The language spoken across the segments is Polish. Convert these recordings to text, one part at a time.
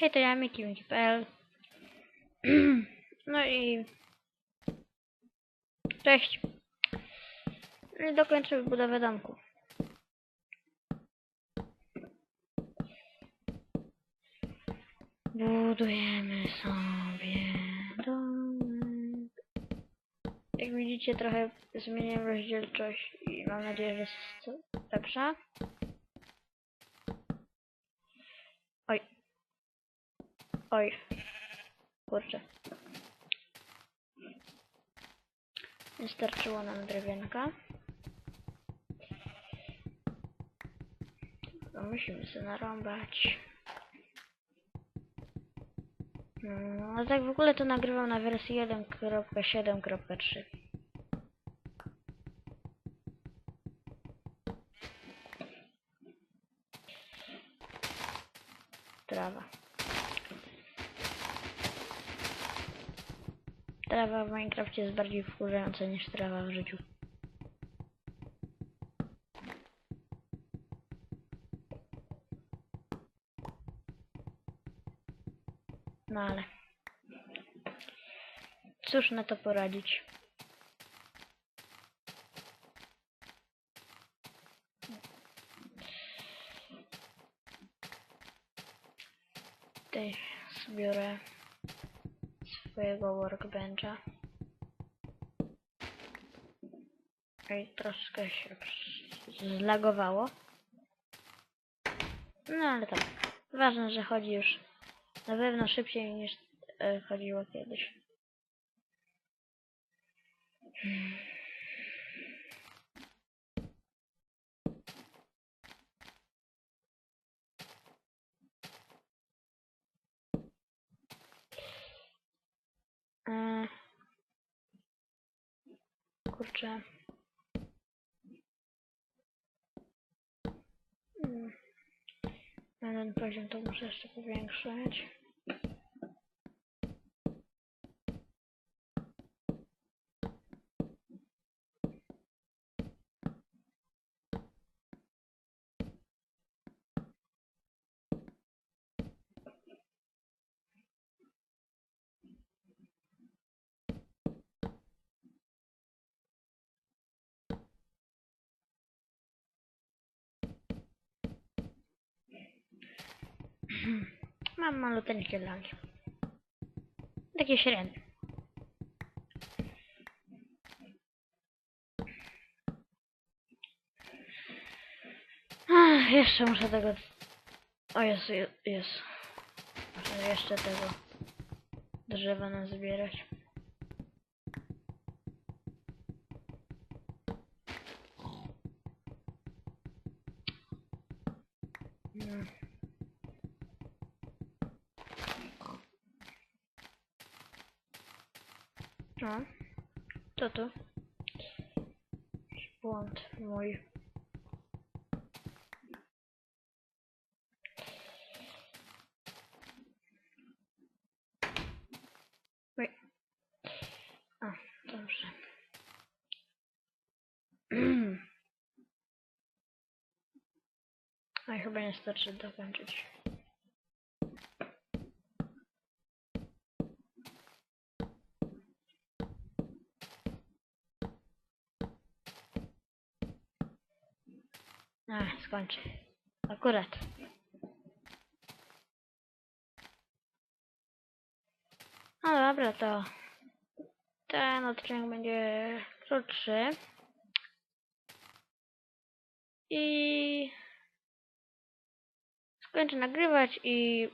Hej, to ja Miki, Miki.pl No i... Cześć. No i dokończę budowę domku. Budujemy sobie domek. Jak widzicie, trochę zmieniłem rozdzielczość i mam nadzieję, że jest lepsza. Oj. Oj. Kurczę. Nie starczyło nam drewienka. No musimy sobie narąbać. No, tak w ogóle to nagrywam na wersji 1.7.3. Trawa. Trawa w Minecrafcie jest bardziej wkurzająca niż trawa w życiu. No ale... Cóż na to poradzić? Tutaj zbiorę swojego workbencha. I troszkę się zlagowało. No ale tak. Ważne, że chodzi już na pewno szybciej niż e, chodziło kiedyś. Hmm. Kurczę. Na ten poziom to muszę jeszcze powiększyć. Mam maluteńkie lagi. Takie średnie. Jeszcze muszę tego... O jest. Muszę jeszcze tego drzewa nazbierać. No. No. Co to? Błąd mój. A, dobrze. A chyba nie starczy dokończyć. A, skończę. Akurat. No dobra, to ten odcinek będzie krótszy. I skończę nagrywać i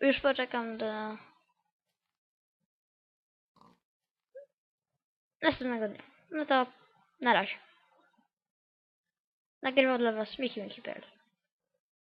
już- poczekam do następnego dnia. No to na razie. Nagrywał dla was Miki Miki.pl